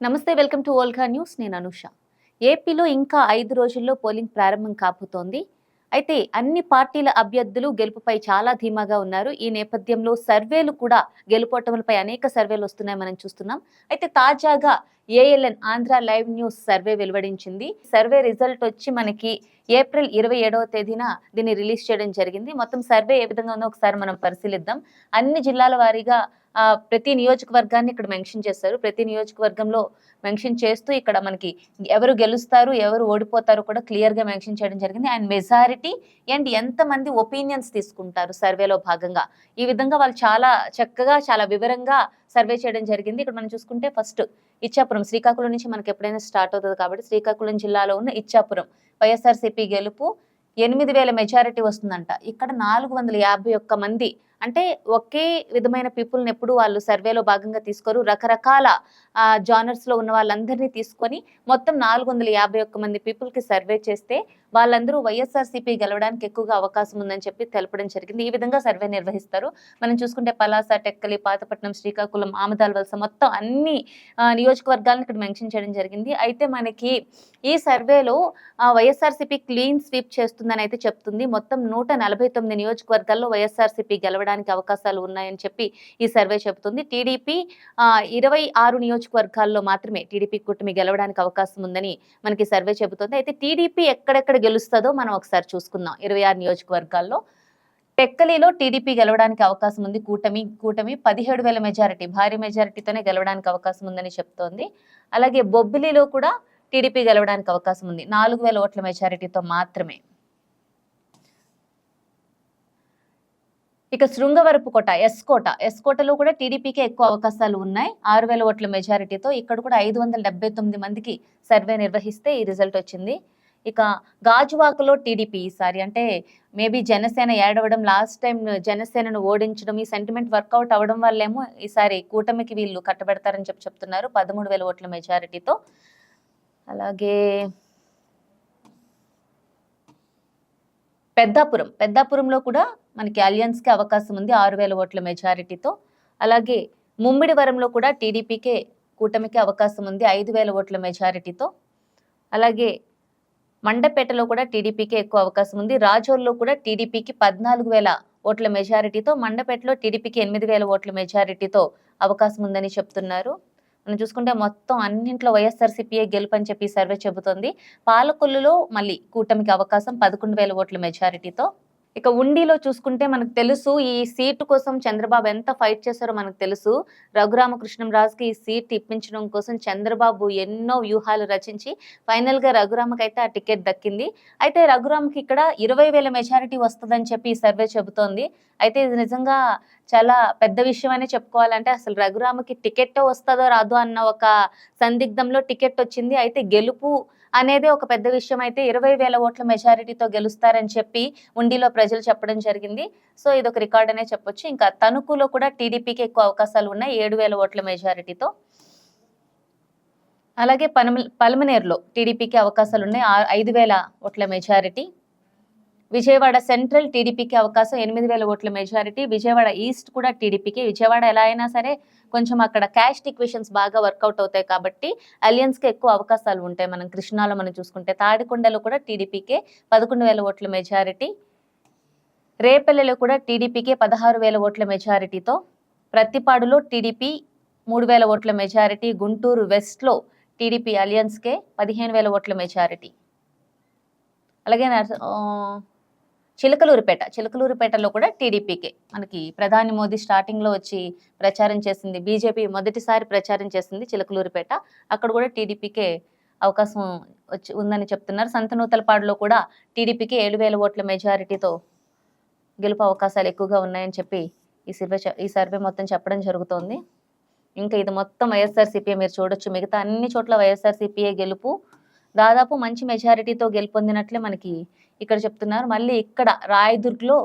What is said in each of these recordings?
నమస్తే welcome to Olga news. నేను అనుష. ఏపీలో ఇంకా ఐదు రోజుల్లో పోలింగ్ ప్రారంభం కాబోతోంది. అయితే అన్ని పార్టీల అభ్యర్థులు గెలుపుపై చాలా ధీమాగా ఉన్నారు. ఈ నేపథ్యంలో సర్వేలు కూడా గెలుపోటములపై అనేక సర్వేలు వస్తున్నాయి మనం చూస్తున్నాం. అయితే తాజాగా ALN Andhra live news survey వెలువడించింది. Survey result వచ్చి మనకి ఏప్రిల్ ఇరవై ఏడవ తేదీన దీన్ని రిలీజ్ చేయడం జరిగింది. మొత్తం సర్వే ఏ విధంగా ఉందో ఒకసారి మనం పరిశీలిద్దాం. అన్ని జిల్లాల వారీగా ప్రతి నియోజకవర్గాన్ని ఇక్కడ మెన్షన్ చేస్తారు. ప్రతి నియోజకవర్గంలో మెన్షన్ చేస్తూ ఇక్కడ మనకి ఎవరు గెలుస్తారు ఎవరు ఓడిపోతారు కూడా క్లియర్గా మెన్షన్ చేయడం జరిగింది. అండ్ మెజారిటీ అండ్ ఎంతమంది ఒపీనియన్స్ తీసుకుంటారు సర్వేలో భాగంగా. ఈ విధంగా వాళ్ళు చాలా చక్కగా చాలా వివరంగా సర్వే చేయడం జరిగింది. ఇక్కడ మనం చూసుకుంటే ఫస్ట్ ఇచ్చాపురం శ్రీకాకుళం నుంచి మనకి ఎప్పుడైనా స్టార్ట్ అవుతుంది కాబట్టి శ్రీకాకుళం జిల్లాలో ఉన్న ఇచ్చాపురం. వైఎస్ఆర్సీపీ గెలుపు ఎనిమిది వేల మెజారిటీ వస్తుందంట. ఇక్కడ నాలుగు వందల యాభై ఒక్క మంది అంటే ఒకే విధమైన పీపుల్ని ఎప్పుడు వాళ్ళు సర్వేలో భాగంగా తీసుకోరు. రకరకాల జానర్స్లో ఉన్న వాళ్ళందరినీ తీసుకొని మొత్తం నాలుగు వందల యాభై ఒక్క మంది పీపుల్కి సర్వే చేస్తే వాళ్ళందరూ వైఎస్ఆర్సీపీ గెలవడానికి ఎక్కువగా అవకాశం ఉందని చెప్పి తెలపడం జరిగింది. ఈ విధంగా సర్వే నిర్వహిస్తారు. మనం చూసుకుంటే పలాస టెక్కలి పాతపట్నం శ్రీకాకుళం ఆమదాల వలస మొత్తం అన్ని నియోజకవర్గాలను ఇక్కడ మెన్షన్ చేయడం జరిగింది. అయితే మనకి ఈ సర్వేలో వైఎస్ఆర్సీపీ క్లీన్ స్వీప్ చేస్తుందని అయితే చెప్తుంది. మొత్తం నూట నలభై తొమ్మిది నియోజకవర్గాల్లో వైఎస్ఆర్సీపీ గెలవడం గెలవడానికి అవకాశాలు ఉన్నాయని చెప్పి ఈ సర్వే చెబుతుంది. టీడీపీ ఇరవై ఆరు నియోజకవర్గాల్లో మాత్రమే టీడీపీ కూటమి గెలవడానికి అవకాశం ఉందని మనకి సర్వే చెబుతుంది. అయితే టీడీపీ ఎక్కడెక్కడ గెలుస్తుందో మనం ఒకసారి చూసుకుందాం. ఇరవై ఆరు నియోజకవర్గాల్లో టెక్కలిలో టీడీపీ గెలవడానికి అవకాశం ఉంది. కూటమి కూటమి పదిహేడు వేల మెజారిటీ భారీ మెజారిటీతోనే గెలవడానికి అవకాశం ఉందని చెప్తోంది. అలాగే బొబ్బిలిలో కూడా టీడీపీ గెలవడానికి అవకాశం ఉంది. నాలుగు వేల ఓట్ల మెజారిటీతో మాత్రమే. ఇక శృంగవరపు కోట ఎస్ కోట. ఎస్ కోటలో కూడా టీడీపీకి ఎక్కువ అవకాశాలు ఉన్నాయి. ఆరు వేల ఓట్ల మెజారిటీతో ఇక్కడ కూడా ఐదు వందల డెబ్బై తొమ్మిది మందికి సర్వే నిర్వహిస్తే ఈ రిజల్ట్ వచ్చింది. ఇక గాజువాకలో టీడీపీ ఈసారి అంటే మేబీ జనసేన ఏడవడం లాస్ట్ టైం జనసేనను ఓడించడం ఈ సెంటిమెంట్ వర్కౌట్ అవ్వడం వల్లేమో ఈసారి కూటమికి వీళ్ళు కట్టబెడతారని చెప్పి చెప్తున్నారు పదమూడు వేల ఓట్ల మెజారిటీతో. అలాగే పెద్దాపురం. పెద్దాపురంలో కూడా మనకి అలియన్స్కి అవకాశం ఉంది ఆరు వేల ఓట్ల మెజారిటీతో. అలాగే ముమ్మిడివరంలో కూడా టీడీపీకే కూటమికి అవకాశం ఉంది ఐదు వేల ఓట్ల మెజారిటీతో. అలాగే మండపేటలో కూడా టీడీపీకే ఎక్కువ అవకాశం ఉంది. రాజోల్లో కూడా టీడీపీకి పద్నాలుగు వేల ఓట్ల మెజారిటీతో మండపేటలో టీడీపీకి ఎనిమిది వేల ఓట్ల మెజారిటీతో అవకాశం ఉందని చెప్తున్నారు. మనం చూసుకుంటే మొత్తం అన్నింట్లో వైఎస్ఆర్సీపీఏ గెలుపు అని చెప్పి సర్వే చెబుతోంది. పాలకొల్లులో మళ్ళీ కూటమికి అవకాశం పదకొండు వేల ఓట్ల మెజారిటీతో ఇక ఉండిలో చూసుకుంటే మనకు తెలుసు ఈ సీటు కోసం చంద్రబాబు ఎంత ఫైట్ చేశారో మనకు తెలుసు. రఘురామకృష్ణంరాజుకి ఈ సీట్ ఇప్పించడం కోసం చంద్రబాబు ఎన్నో వ్యూహాలు రచించి ఫైనల్గా రఘురామకి అయితే ఆ టికెట్ దక్కింది. అయితే రఘురామకి ఇక్కడ ఇరవై వేల మెజారిటీ వస్తుందని చెప్పి ఈ సర్వే చెబుతోంది. అయితే ఇది నిజంగా చాలా పెద్ద విషయం అనే చెప్పుకోవాలంటే అసలు రఘురామకి టికెట్ వస్తుందో రాదో అన్న ఒక సందిగ్ధంలో టికెట్ వచ్చింది. అయితే గెలుపు అనేది ఒక పెద్ద విషయం అయితే ఇరవై వేల ఓట్ల మెజారిటీతో గెలుస్తారని చెప్పి ఉండిలో ప్రజలు ప్రజలు చెప్పడం జరిగింది. సో ఇది ఒక రికార్డ్ అనే చెప్పొచ్చు. ఇంకా తణుకులో కూడా టీడీపీకి ఎక్కువ అవకాశాలు ఉన్నాయి. ఏడు వేల ఓట్ల మెజారిటీతో. అలాగే పనమ పలమనేరులో టీడీపీకి అవకాశాలు ఉన్నాయి. ఆ- ఐదు వేల ఓట్ల మెజారిటీ. విజయవాడ సెంట్రల్ టీడీపీకి అవకాశం ఎనిమిది వేల ఓట్ల మెజారిటీ. విజయవాడ ఈస్ట్ కూడా టీడీపీకి. విజయవాడ ఎలా అయినా సరే కొంచెం అక్కడ క్యాస్ట్ ఈక్వేషన్స్ బాగా వర్కౌట్ అవుతాయి కాబట్టి అలియన్స్కి ఎక్కువ అవకాశాలు ఉంటాయి. మనం కృష్ణాలో మనం చూసుకుంటే తాడికొండలో కూడా టీడీపీకే పదకొండు వేల ఓట్ల మెజారిటీ. రేపల్లెలో కూడా టీడీపీకే పదహారు వేల ఓట్ల మెజారిటీతో ప్రత్తిపాడులో టీడీపీ మూడు వేల ఓట్ల మెజారిటీ గుంటూరు వెస్ట్లో టీడీపీ అలియన్స్కే పదిహేను వేల ఓట్ల మెజారిటీ. అలాగే నర్స- చిలకలూరుపేట చిలకలూరుపేటలో కూడా టీడీపీకే. మనకి ప్రధాని మోదీ స్టార్టింగ్లో వచ్చి ప్రచారం చేసింది బీజేపీ మొదటిసారి ప్రచారం చేసింది చిలకలూరుపేట. అక్కడ కూడా టీడీపీకే అవకాశం వచ్చి ఉందని చెప్తున్నారు. సంతనూతలపాడులో కూడా టీడీపీకి ఏడు వేల ఓట్ల మెజారిటీతో గెలుపు అవకాశాలు ఎక్కువగా ఉన్నాయని చెప్పి ఈ సర్వే ఈ సర్వే మొత్తం చెప్పడం జరుగుతోంది. ఇంకా ఇది మొత్తం వైఎస్ఆర్సీపీఏ మీరు చూడొచ్చు. మిగతా అన్ని చోట్ల వైఎస్ఆర్సీపీఏ గెలుపు. దాదాపు మంచి మెజారిటీతో గెలుపొందినట్లే మనకి ఇక్కడ చెప్తున్నారు. మళ్ళీ ఇక్కడ రాయదుర్గ్లో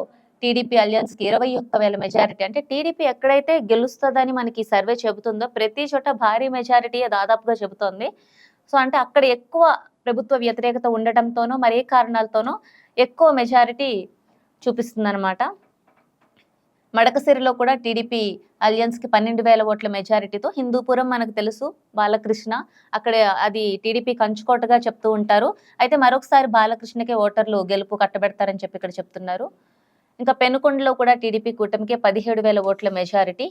టీడీపీ అలయన్స్కి ఇరవై ఒక్క వేల మెజారిటీ. అంటే టీడీపీ ఎక్కడైతే గెలుస్తుందని మనకి సర్వే చెబుతుందో ప్రతి చోట భారీ మెజారిటీ దాదాపుగా చెబుతోంది. సో అంటే అక్కడ ఎక్కువ ప్రభుత్వ వ్యతిరేకత ఉండటంతోనో మరే కారణాలతోనో ఎక్కువ మెజారిటీ చూపిస్తుందన్నమాట. మడకసిరిలో కూడా టీడీపీ అలియన్స్కి పన్నెండు వేల ఓట్ల మెజారిటీతో హిందూపురం మనకు తెలుసు బాలకృష్ణ. అక్కడ అది టీడీపీ కంచుకోటగా చెప్తూ ఉంటారు. అయితే మరొకసారి బాలకృష్ణకే ఓటర్లు గెలుపు కట్టబెడతారని చెప్పి ఇక్కడ చెప్తున్నారు. ఇంకా పెనుకొండలో కూడా టీడీపీ కూటమికి పదిహేడు వేల ఓట్ల మెజారిటీ.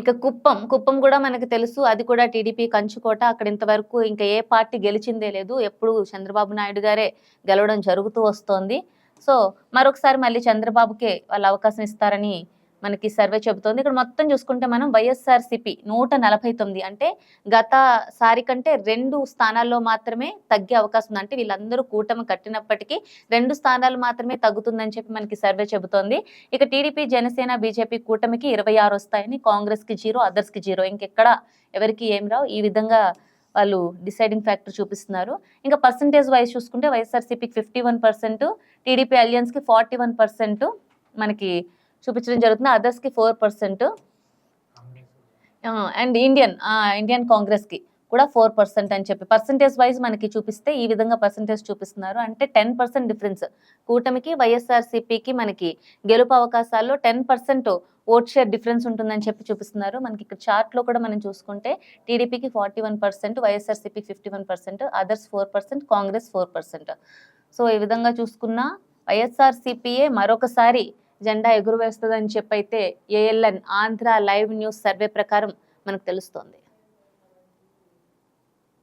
ఇక కుప్పం కుప్పం కూడా మనకు తెలుసు. అది కూడా టీడీపీ కంచుకోట. అక్కడ ఇంతవరకు ఇంకా ఏ పార్టీ గెలిచిందే లేదు. ఎప్పుడు చంద్రబాబు నాయుడు గారే గెలవడం జరుగుతూ వస్తోంది. సో మరొకసారి మళ్ళీ చంద్రబాబుకే వాళ్ళు అవకాశం ఇస్తారని మనకి సర్వే చెబుతోంది. ఇక్కడ మొత్తం చూసుకుంటే మనం వైఎస్ఆర్సిపి నూట నలభై తొమ్మిది అంటే గత సారి కంటే రెండు స్థానాల్లో మాత్రమే తగ్గే అవకాశం ఉంది. అంటే వీళ్ళందరూ కూటమి కట్టినప్పటికీ రెండు స్థానాలు మాత్రమే తగ్గుతుందని చెప్పి మనకి సర్వే చెబుతోంది. ఇక టీడీపీ జనసేన బీజేపీ కూటమికి ఇరవై ఆరు వస్తాయని కాంగ్రెస్కి జీరో అదర్స్కి జీరో. ఇంకెక్కడ ఎవరికి ఏం రావు. ఈ విధంగా వాళ్ళు డిసైడింగ్ ఫ్యాక్టర్ చూపిస్తున్నారు. ఇంకా పర్సంటేజ్ వైజ్ చూసుకుంటే వైఎస్ఆర్సీపీకి ఫిఫ్టీ వన్ పర్సెంట్ టీడీపీ అలియన్స్కి ఫార్టీ వన్ పర్సెంట్ మనకి చూపించడం జరుగుతుంది. అదర్స్కి four percent and Indian Indian కాంగ్రెస్కి కూడా ఫోర్ పర్సెంట్ అని చెప్పి పర్సంటేజ్ వైజ్ మనకి చూపిస్తే ఈ విధంగా పర్సంటేజ్ చూపిస్తున్నారు. అంటే టెన్ పర్సెంట్ డిఫరెన్స్ కూటమికి వైఎస్ఆర్సీపీకి మనకి గెలుపు అవకాశాల్లో ten percent vote share difference ఉంటుందని చెప్పి చూపిస్తున్నారు. మనకి ఇక్కడ చార్ట్లో కూడా మనం చూసుకుంటే TDP forty one percent YSRCP fifty one percent others four percent Congress four percent so ఈ విధంగా చూసుకున్న వైఎస్ఆర్సీపీఏ మరొకసారి జెండా ఎగురవేస్తుందని చెప్పైతే ALN Andhra live news survey ప్రకారం మనకు తెలుస్తోంది.